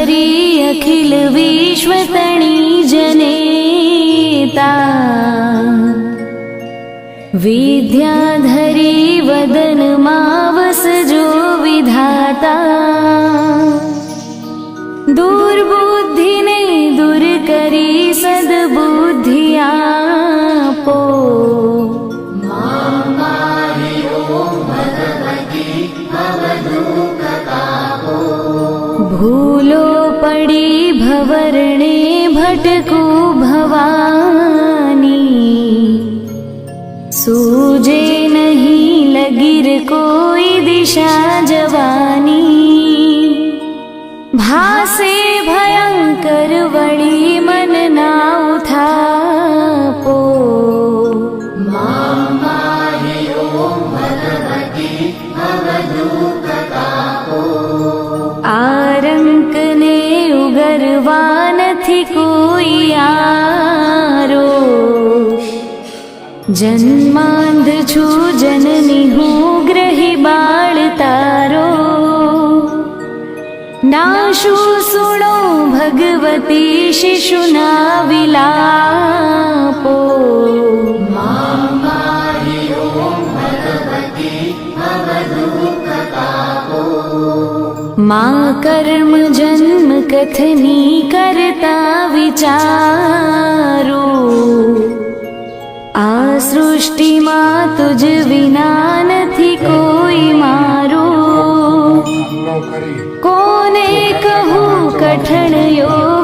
रि अखिल विश्वसणि जनेता। विद्याधरि वदन मा जो विधाता। दुर्बुद्धिने दुर्करी ભટકું ભવાની સૂજે નહીં લગીર કોઈ દિશા જવાની ભાસે ભયંકર વળી મન ના ઉથાપો આરંકને ઉગરવા નથી કોઈ प्यारो। जन्म छु जननि हु ग्रहि नाशु नाणो भगवती शिशुना विलापो। कर्म जन्म कथनी कथ विचारो। आ सृष्टि मारो। कोने कहू कारु कठणयो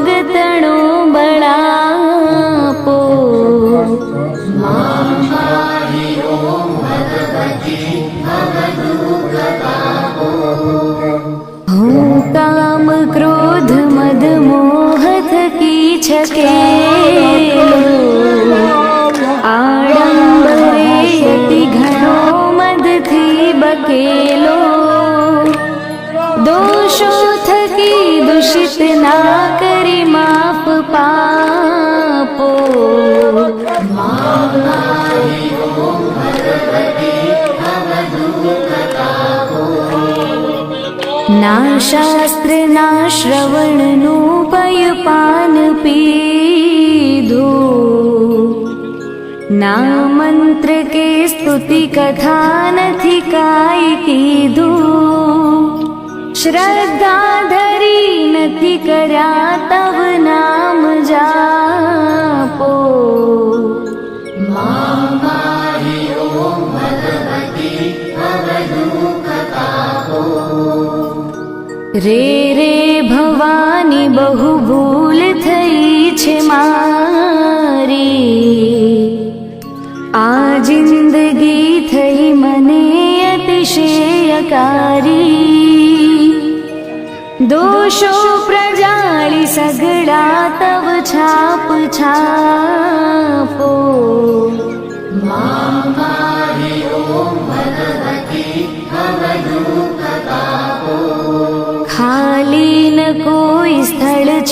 ना शास्त्र ना श्रवण पान पी ना मंत्र के स्तुति कथा नथी काय कीधो श्रद्धा धरी नथी कर्या तव नाम जा રે રે ભવાની બહુ ભૂલ થઈ છે મારી આ જિંદગી થઈ મને અતિશયકારી દોષો પ્રજાળી સગડા તવ છાપ છાપો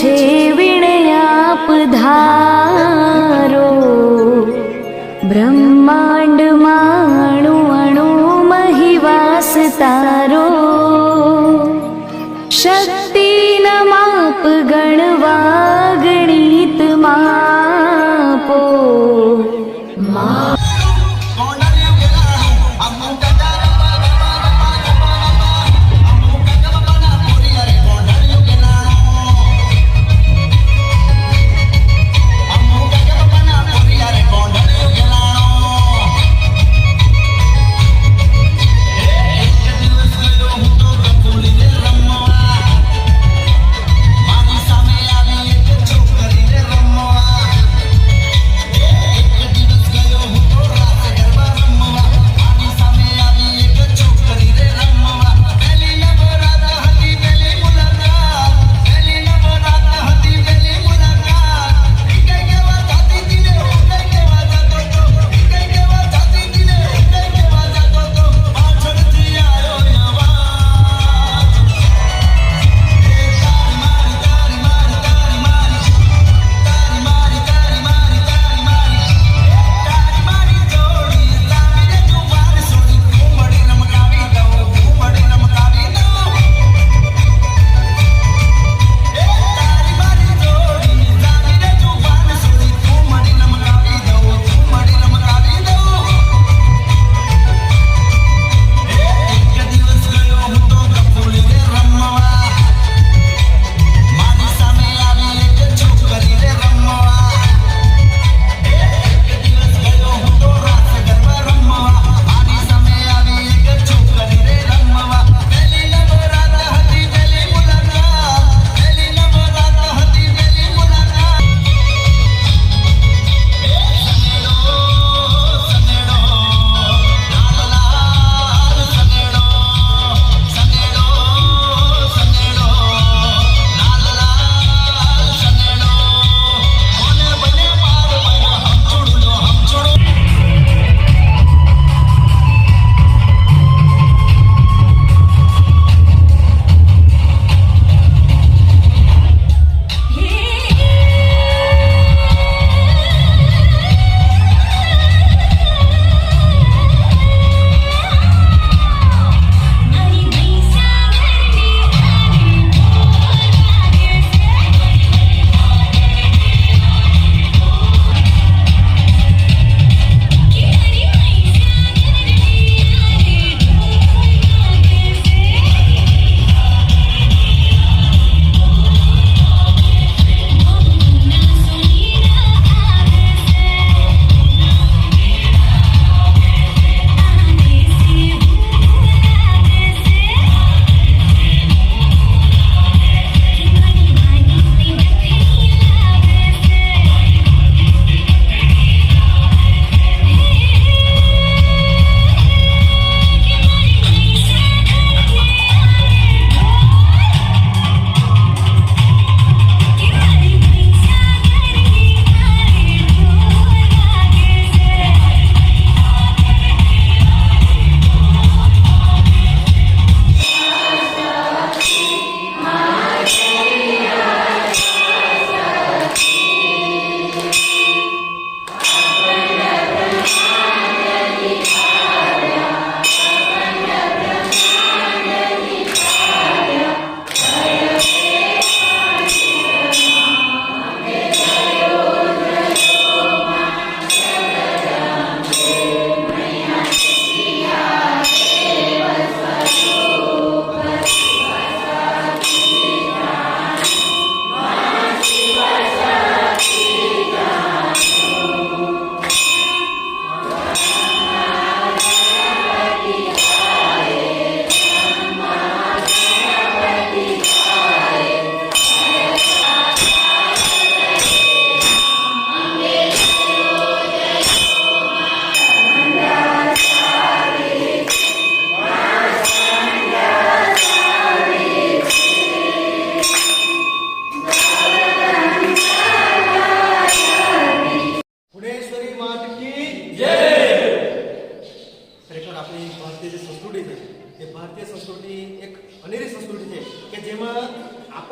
છે વિણયાપ ધારો. બ્રહ્માંડ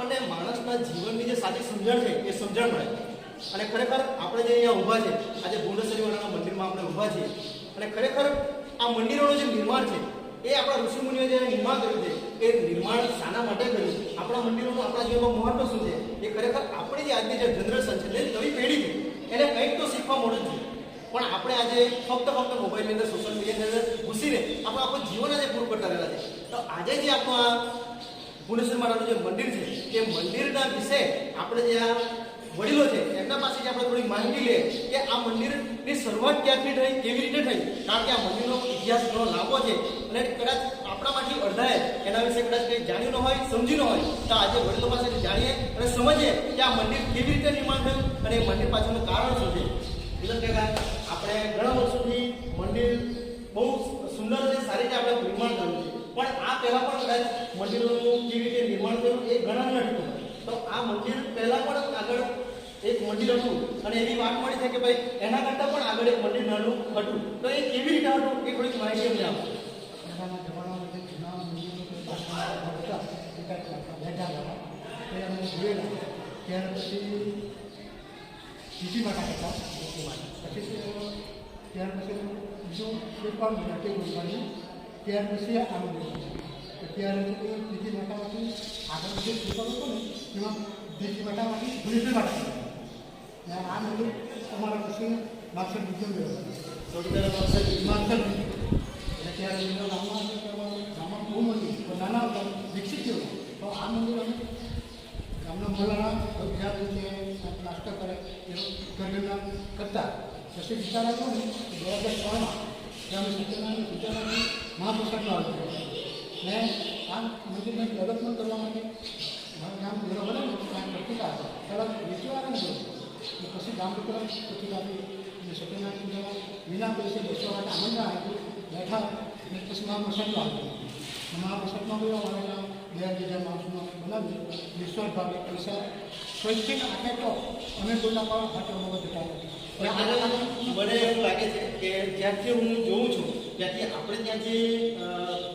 આપણને માણસના જીવનની જે સાચી સમજણ છે, એ સમજણ મળે. અને ખરેખર આપણે જે અહીંયા ઊભા છે, આજે ભુવનેશ્વરીવાળાના મંદિરમાં આપણે ઊભા છીએ, અને ખરેખર આ મંદિરોનું જે નિર્માણ છે, એ આપણા ઋષિમુનિઓ જે નિર્માણ કર્યું છે, એ નિર્માણ શાના માટે કર્યું આપણા મંદિરોનું, આપણા જીવનમાં મહત્વ શું છે? એ ખરેખર આપણી જે આજની જે જનરેશન છે, નવી પેઢી છે, એને કંઈક તો શીખવા મળે છે પણ આપણે આજે ફક્ત ફક્ત મોબાઈલની અંદર સોશિયલ મીડિયાની અંદર ઘૂસીને આપણું આખું જીવન આજે પૂરું કરતા રહેલા છે. તો આજે જે આપણું આ ભુવનેશ્વર માતાનું જે મંદિર છે, એ મંદિરના વિશે આપણે જે આ વડીલો છે, એમના પાસેથી આપણે થોડી માહિતી લઈએ કે આ મંદિરની શરૂઆત ક્યાંથી થઈ, કેવી રીતે થઈ? કારણ કે આ મંદિરનો ઇતિહાસ ઘણો લાંબો છે અને કદાચ આપણામાંથી અડધાએ એના વિશે કદાચ કંઈ જાણ્યું ન હોય સમજી ન હોય, તો આજે વડીલો પાસેથી જાણીએ અને સમજીએ કે આ મંદિર કેવી રીતે નિર્માણ થયું અને એ મંદિર પાછળનું કારણ શું છે. આપણે ઘણા વર્ષોથી મંદિર બહુ સુંદર અને સારી રીતે આપણે નિર્માણ કર્યું છે. પણ આ પહેલા પણ કદાચ મંદિરોનું કેવી રીતે નિર્માણ થયું એ ઘણા નથી તો આ મંદિર પહેલા પણ આગળ એક મંદિર હતું અને એની વાત મળી છે કે ભાઈ એના કરતાં પણ આગળ એક મંદિર નાનું હતું. તો એ કેવી રીતે હતું એ થોડીક માહિતી અમને આપો. ત્યાર પછી બીજી માતા પછી ત્યાર પછી બીજું એક પણ ત્યાર પછી આ મંદિર તો ત્યાર પછી બીજી માટામાંથી આગળ જે પેપર હતો ને એમાં બીજી માટામાંથી ભૂલી માતા આ મંદિર અમારા પછી માગસર બીજો. હિમાચલ એટલે ત્યારે એમના ગામમાં ગામમાં બહુ મંદિર તો નાના હતા, વિકસિત થયું. તો આ મંદિર અમે ગામના મોલાના જ્યાં નાસ્તો કરે એનું ગરીબના કરતા. પછી વિચાર આવ્યો ને બે હજાર ત્રણમાં ત્યાં અમે સત્યનારાયણ વિચારવાની મહાપ્રસાદનો આવ્યો ને મેં મંદિરને ડેવલપમેન્ટ કરવા માટે મારું ગામ ઘેરો બનાવ્યો ત્યાં પત્રિકા હતા ત્યારે વેચવાના ગયો પછી ગામ લોકો પત્રિકા આપી અને સત્યનારાયણ પૂજામાં વિના પૈસે બેસવા માટે આનંદ આપ્યું. બેઠા અને પછી મહાપ્રસાદનો આવ્યો મહાપ્રસાદમાં બી ત્યાં બે હજાર માણસનો બનાવ્યું. વિશ્વાસ ભાવે પૈસા. સ્વૈચ્છિક આપે તો અમે કોઈના પણ હાથ અનુભવ જતા મને એવું લાગે છે કે જ્યાંથી હું જોઉં છું ત્યાંથી આપણે ત્યાં જે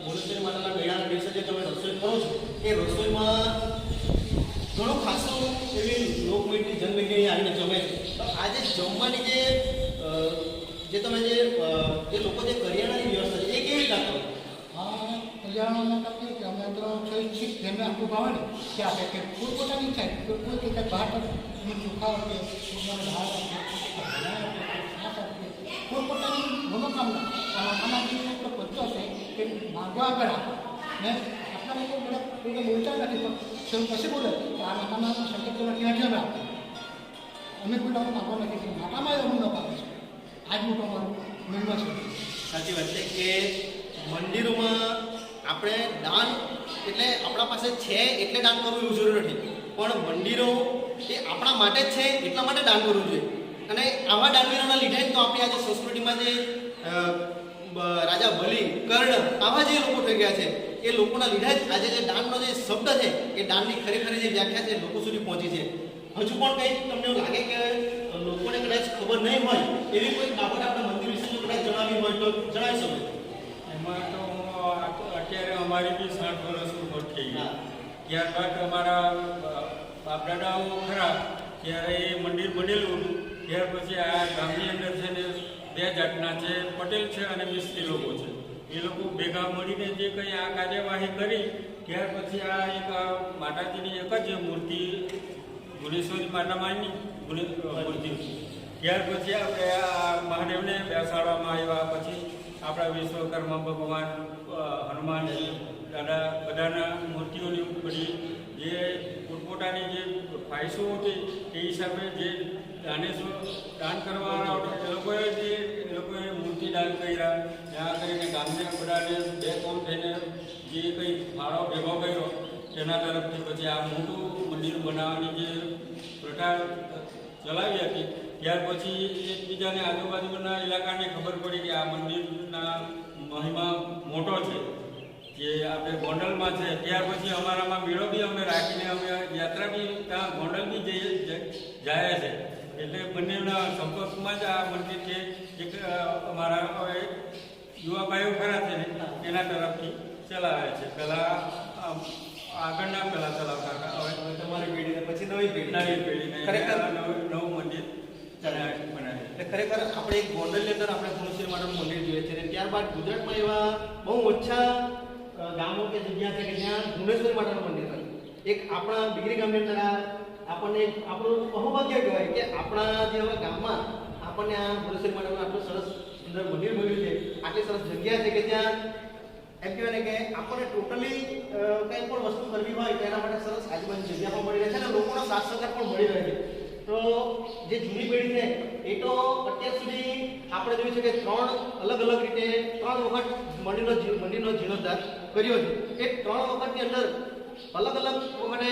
ભુવનેશ્વરી માતાના મેળાના દિવસે જે તમે રસોઈ કરો છો એ રસોઈમાં ઘણું ખાસું એવી લોકમીટની જનમેટની આવીને જમે છે તો આજે જમવાની જે અ, જે તમે જે અ, જે લોકો જે કરિયાણાની વ્યવસ્થા છે એ કેવી રીતના કરો આ કલ્યાણમાં તકલીફ કે અમે તો સ્વૈચ્છિક જેમને આપવું ભાવે ને કે આપે કે કોઈ પોતાની ઈચ્છા છે કોઈ કોઈ કંઈક બહાર તમે ચોખા આપે કોઈને દાળ આપે કોઈ પોતાની મનોકામના આમાં એક તો પદ્ધતિ છે કે માગવા આગળ આપે ને આપણા લોકો બધા કોઈને બોલતા નથી, પણ સૌ બોલે? કે આ માતાના સંકેત ક્યાંથી અમે આપે અમે કોઈ લોકો માગવા નથી કે એવું અમને આપે છે. આજ મોટો અમારો મહિમા છે. સાચી વાત છે કે મંદિરોમાં આપણે દાન એટલે આપણા પાસે છે એટલે દાન કરવું એવું જરૂર નથી. પણ મંદિરો એ આપણા માટે છે, એટલા માટે દાન કરવું જોઈએ. અને આવા દાનવીરોના લીધે જ તો આપણી આજે સંસ્કૃતિમાં જે રાજા બલિ કર્ણ આવા જે લોકો થઈ ગયા છે એ લોકોના લીધે જ આજે જે દાનનો જે શબ્દ છે એ દાનની ખરેખર જે વ્યાખ્યા છે લોકો સુધી પહોંચી છે. હજુ પણ કંઈક તમને એવું લાગે કે લોકોને કદાચ ખબર નહીં હોય એવી કોઈ બાબત આપણા મંદિર વિશે કદાચ જણાવી હોય તો જણાવી શકો એમાં તો હું અત્યારે અમારી બી સાઠ વર્ષ ઉપર થઈ ગયા. ત્યારબાદ અમારા બાપ દાદાઓ ખરા ત્યારે એ મંદિર બનેલું હતું. ત્યાર પછી આ ગામની અંદર છે ને બે જાતના છે, પટેલ છે અને મિસ્ત્રી લોકો છે. એ લોકો ભેગા મળીને જે કંઈ આ કાર્યવાહી કરી, ત્યાર પછી આ એક માતાજીની એક જ મૂર્તિ, ભુવનેશ્વરી માતામાની માની મૂર્તિ ત્યાર પછી આપણે આ મહાદેવને બેસાડવામાં આવ્યા. પછી આપણા વિશ્વકર્મા ભગવાન હનુમાનજી દાદા, બધાના મૂર્તિઓની બધી જે પોતપોતાની જે ખ્વાહિશો હતી તે હિસાબે જે દાનેશ્વર દાન કરવાના એ એ દાન કર્યા. ત્યાં કરીને ગામને બધાને બે કોમ થઈને જે કંઈ ફાળો ભેગો કર્યો, તેના તરફથી પછી આ મોટું મંદિર બનાવવાની જે પ્રથા ચલાવી હતી, ત્યાર પછી એકબીજાને આજુબાજુના ઇલાકાને ખબર પડી કે આ મંદિરના મહિમા મોટો છે, જે આપણે ગોંડલમાં છે. ત્યાર પછી અમારામાં મેળો બી અમે રાખીને અમે યાત્રા બી ત્યાં ગોંડલ બી જઈએ જાય છે. એટલે બંનેના સંપર્કમાં જ આ મંદિર છે એક અમારા યુવા ભાઈઓ ખરા છે એના તરફથી ચલાવે છે. પહેલાં આગળના પહેલાં ચલાવતા હવે તમારી પેઢી પછી નવી પેઢી. નવી પેઢીને ખરેખર નવું નવું મંદિર એટલે ખરેખર આપણે એક ગોંડલની અંદર આપણે ગુણેશ્વર માતાનું મંદિર જોઈએ છે અને ત્યારબાદ ગુજરાતમાં એવા બહુ ઓછા ગામો કે જગ્યા છે કે જ્યાં ગુણેશ્વર માતાનું મંદિર હોય એક આપણા ડિગ્રી ગામની અંદર આ આપણને આપણું અહોભાગ્ય કહેવાય કે આપણા જે હવે ગામમાં આપણને આ ગુણેશ્વર માતાનું આટલું સરસ સુંદર મંદિર મળ્યું છે. આટલી સરસ જગ્યા છે કે ત્યાં એમ કહેવાય કે આપણને ટોટલી કંઈ પણ વસ્તુ કરવી હોય તો એના માટે સરસ આજુબાજુ જગ્યા પણ મળી રહે છે અને લોકોનો સાથ સહકાર પણ મળી રહે છે. તો જે જૂની પેઢી છે, એ તો અત્યાર સુધી આપણે જોયું છે કે ત્રણ અલગ અલગ રીતે ત્રણ વખત મંદિરનો મંદિરનો જીર્ણોદ્ધાર કર્યો છે. એ ત્રણ વખતની અંદર અલગ અલગ વખતે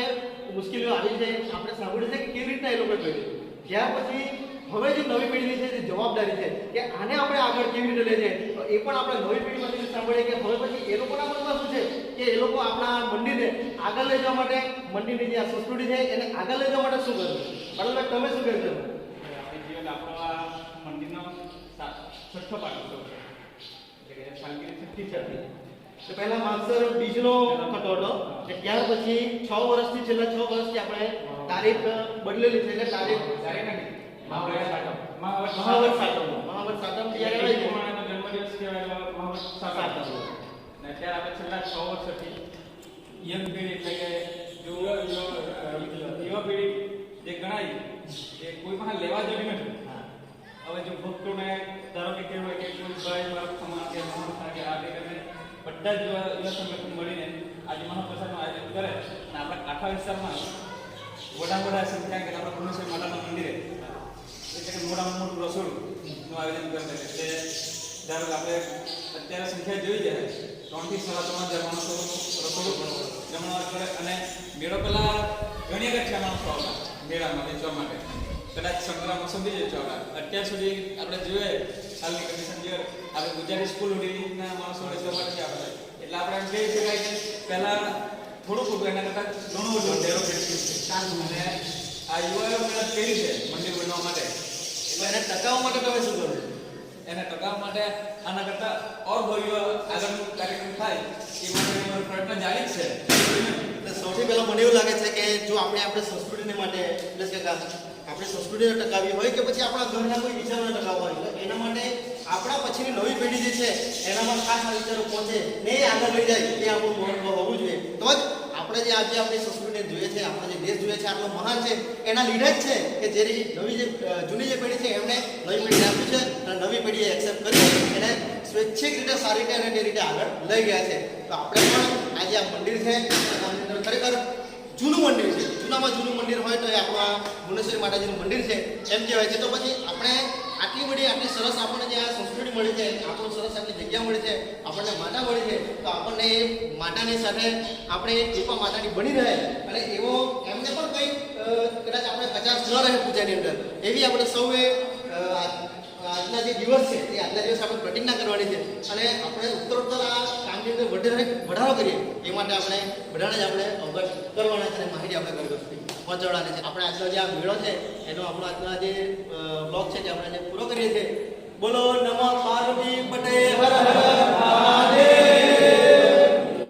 મુશ્કેલીઓ આવી છે આપણે સાંભળ્યું છે કે કેવી રીતના એ લોકોએ કર્યું ત્યાર પછી હવે જે નવી પેઢીની છે જે જવાબદારી છે કે આને આપણે આગળ કેવી રીતે લઈ જઈએ તો એ પણ આપણે નવી પેઢીમાંથી સાંભળીએ કે હવે પછી એ લોકોના મનમાં શું છે? કે એ લોકો આપણા મંદિરને આગળ લઈ જવા માટે મંદિરની જે આ સંસ્કૃતિ છે એને આગળ લઈ જવા માટે શું કરવું બરાબર તમે શું કહેશો આપણે મંદિરનો છઠ્ઠો પાટો એટલે કે છઠ્ઠી તો પહેલા માગસર બીજનો થતો હતો. ત્યાર પછી છ વર્ષથી છેલ્લા છ વર્ષથી આપણે તારીખ બદલેલી છે એટલે તારીખ મહાવત સાતમ. મહાવત સાતમ. મહાવત સાતમ. ત્યારે પ્રમાણેનો જન્મદિવસ કહેવાય મહાવત સાતમ. ને અત્યારે આપણે છેલ્લા છ વર્ષથી યંગ પેઢી એટલે કે યુવા પેઢી જે ગણાય એ કોઈ પણ લેવા જેવી નથી. હવે જો ભક્તોને ધારો કે કહેવાય કે કોઈ ભાઈ વર્ગ સમાજ કે કે આ તે બધા જ યુવા સંગઠન મળીને આજે મહાપ્રસાદનું આયોજન કરે અને આપણા આખા વિસ્તારમાં વડા વડા સંખ્યા કે આપણા ગુણેશ્વર માતાના મંદિરે એટલે કે મોટામાં મોટું રસોડુંનું આયોજન કરે. એટલે ધારો કે આપણે અત્યારે સંખ્યા જોઈ જાય ત્રણથી સાડા ત્રણ હજાર માણસો રસોડું જમણવાર કરે અને મેળો પહેલાં ઘણી અગત્ય માણસો આવતા મેળામાં વેચવા માટે. કદાચ સંક્રામક સમજી જજો આપણે અત્યાર સુધી આપણે જોઈએ, હાલની કન્ડિશન જોઈએ આપણે ગુજરાતી સ્કૂલ સુધીના માણસો વેચવા માટે આપણે એટલે આપણે એમ કહી શકાય કે પહેલા થોડું થોડું એના કરતાં ઘણું બધું છે. અને આ યુવાઓ મહેનત કરી છે મંદિર બનવા માટે. એટલે એને ટકાવવા માટે તમે શું કરો એને ટકાવવા માટે આના કરતાં ઓર ભવ્ય આગળનું કાર્યક્રમ થાય એ માટે પ્રયત્ન જારી જ છે. એટલે સૌથી પહેલા મને એવું લાગે છે કે જો આપણે આપણે સંસ્કૃતિને માટે એટલે કે આપણે સંસ્કૃતિને ટકાવી હોય કે પછી આપણા ઘરના કોઈ વિચારને ટકાવવા હોય એના માટે આપણા પછીની નવી પેઢી જે છે, એનામાં ખાસ આ વિચારો પહોંચે. ને આગળ લઈ જાય, એ આપણું મહત્વ હોવું જોઈએ. તો જ આપણે જે આજે આપણી સંસ્કૃતિને જોઈએ છે, આપણો જે દેશ જોઈએ છે આટલો મહાન છે, એના લીધે જ છે કે જેની નવી જે જૂની જે પેઢી છે એમણે નવી પેઢી આપ્યું છે અને નવી પેઢીએ એક્સેપ્ટ કરી એને સ્વૈચ્છિક રીતે સારી રીતે અને તે રીતે આગળ લઈ ગયા છે. તો આપણે પણ આજે આ મંદિર છે ખરેખર જૂનું મંદિર છે. જૂનામાં જૂનું મંદિર હોય તો એ આપણા ભુવનેશ્વરી માતાજીનું મંદિર છે, એમ કહેવાય છે. તો પછી આપણે આટલી બધી આટલી સરસ આપણને જે આ સંસ્કૃતિ મળી છે આપણું સરસ આટલી જગ્યા મળી છે, આપણને માતા મળી છે, તો આપણને એ માતાની સાથે આપણે કૃપા માતાની બની રહે અને એવો એમને પણ કંઈક કદાચ આપણે કચાશ ન રહે પૂજાની અંદર, એવી આપણે સૌએ આજના જે દિવસ છે, એ આજના દિવસ આપણે પ્રતિજ્ઞા કરવાની છે. અને આપણે ઉત્તરોત્તર આ કામની અંદર વધારે વધારો કરીએ, એ માટે આપણે બધાને જ આપણે અવગત કરવાના છે અને માહિતી આપણે કરી સુધી પહોંચાડવાની છે. આપણે આજનો જે આ મેળો છે એનો આપણો આજના જે બ્લોક છે તે આપણે જે પૂરો કરીએ છીએ. બોલો, નમઃ પાર્વતી પટેલ હર હર મહાદેવ.